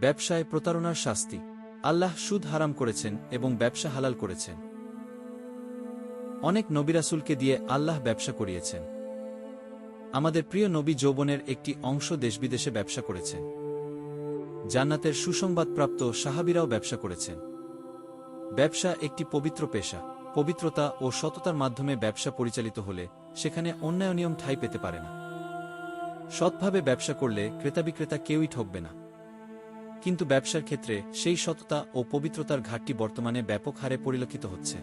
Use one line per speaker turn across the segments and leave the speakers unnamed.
ব্যবসায় প্রতারণার শাস্তি। আল্লাহ সুদ হারাম করেছেন এবং ব্যবসা হালাল করেছেন। অনেক নবিরাসুলকে দিয়ে আল্লাহ ব্যবসা করিয়েছেন। আমাদের প্রিয় নবী যৌবনের একটি অংশ দেশবিদেশে ব্যবসা করেছেন। জান্নাতের সুসংবাদপ্রাপ্ত সাহাবিরাও ব্যবসা করেছেন। ব্যবসা একটি পবিত্র পেশা। পবিত্রতা ও সততার মাধ্যমে ব্যবসা পরিচালিত হলে সেখানে অন্যায় নিয়ম ঠাঁই পেতে পারে না। সৎভাবে ব্যবসা করলে ক্রেতা বিক্রেতা কেউই ঠকবে না। কিন্তু ব্যবসার ক্ষেত্রে সেই সততা ও পবিত্রতার ঘাটতি বর্তমানে ব্যাপক হারে পরিলক্ষিত হচ্ছে।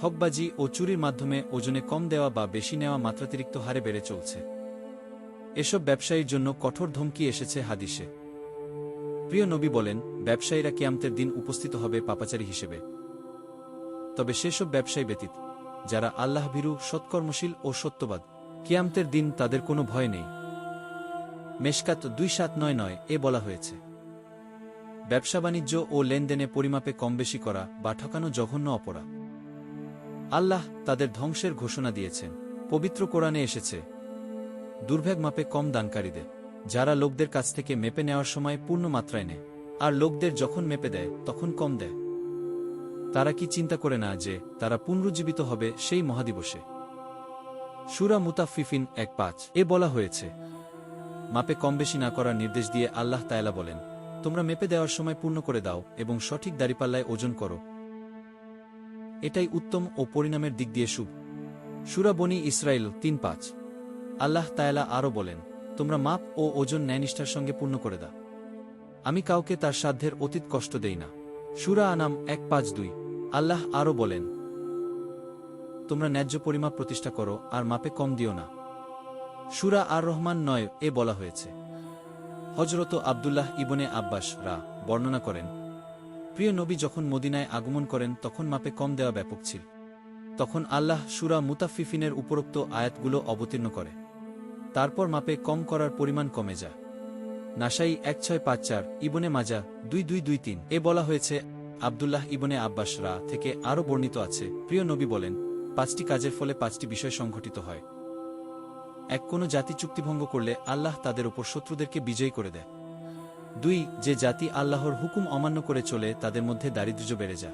ঠকবাজি ও চুরির মাধ্যমে ওজনে কম দেওয়া বা বেশি নেওয়া মাত্রাতিরিক্ত হারে বেড়ে চলছে। এসব ব্যবসায়ীর জন্য কঠোর ধমকি এসেছে হাদিসে। প্রিয় নবী বলেন, ব্যবসায়ীরা কিয়ামতের দিন উপস্থিত হবে পাপাচারী হিসেবে। তবে সেসব ব্যবসায়ী ব্যতীত, যারা আল্লাহ ভীরু সৎকর্মশীল ও সত্যবাদ, কিয়ামতের দিন তাদের কোনো ভয় নেই। মেশকাত দুই সাত নয় নয় এ বলা হয়েছে। ব্যবসা বাণিজ্য ও লেনদেনে পরিমাপে কম বেশি করা বা ঠকানো জঘন্য অপরাধ। আল্লাহ তাদের ধ্বংসের ঘোষণা দিয়েছেন। পবিত্র কোরআনে এসেছে, দুর্ভাগ মাপে কম দানকারীদের, যারা লোকদের কাছ থেকে মেপে নেওয়ার সময় পূর্ণ মাত্রায় নেয়, আর লোকদের যখন মেপে দেয়, তখন কম দেয়। তারা কি চিন্তা করে না যে তারা পুনরুজ্জীবিত হবে সেই মহাদিবসে? সুরা মুতাফিফিন এক পাঁচ এ বলা হয়েছে মাপে কম বেশি না করার নির্দেশ দিয়ে আল্লাহ তায়ালা বলেন, তোমরা মেপে দেওয়ার সময় পূর্ণ করে দাও এবং সঠিক দাড়িপাল্লায় ওজন করো। এটাই উত্তম ও পরিণামের দিক দিয়ে শুভ। সুরা বনি ইসরায়েল তিন পাঁচ। আল্লাহ তায়ালা আরও বলেন, তোমরা মাপ ও ওজন ন্যায়নিষ্ঠার সঙ্গে পূর্ণ করে দাও। আমি কাউকে তার সাধ্যের অতীত কষ্ট দেই না। সুরা আনাম এক পাঁচ দুই। আল্লাহ আরও বলেন, তোমরা ন্যায্য পরিমাপ প্রতিষ্ঠা করো আর মাপে কম দিও না। সুরা আর রহমান নয় এ বলা হয়েছে। হজরত আবদুল্লাহ ইবনে আব্বাস রা বর্ণনা করেন, প্রিয় নবী যখন মদিনায় আগমন করেন, তখন মাপে কম দেওয়া ব্যাপক ছিল। তখন আল্লাহ সুরা মুতাফিফিনের উপরোক্ত আয়াতগুলো অবতীর্ণ করে। তারপর মাপে কম করার পরিমাণ কমে যায় নাসাই এক ছয় পাঁচ চার, ইবনে মাজা দুই দুই দুই তিন, এ বলা হয়েছে, আবদুল্লাহ ইবনে আব্বাস রা থেকে আরও বর্ণিত আছে, প্রিয় নবী বলেন, পাঁচটি কাজের ফলে পাঁচটি বিষয় সংঘটিত হয়। এক কোনো জাতি চুক্তিভঙ্গ করলে আল্লাহ তাদের উপর শত্রুদেরকে বিজয়ী করে দেয়। দুই, যে জাতি আল্লাহর হুকুম অমান্য করে চলে, তাদের মধ্যে দারিদ্র্য বেড়ে যায়।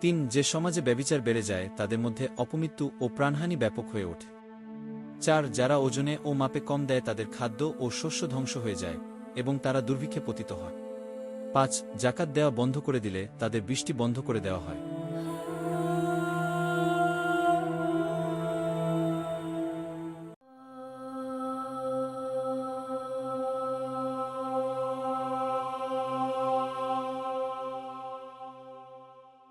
তিন, যে সমাজে ব্যবিচার বেড়ে যায়, তাদের মধ্যে অপমৃত্যু ও প্রাণহানি ব্যাপক হয়ে ওঠে। চার, যারা ওজনে ও মাপে কম দেয়, তাদের খাদ্য ও শস্য ধ্বংস হয়ে যায় এবং তারা দুর্ভিক্ষে পতিত হয়। পাঁচ, জাকাত দেওয়া বন্ধ করে দিলে তাদের বৃষ্টি বন্ধ করে দেওয়া হয়।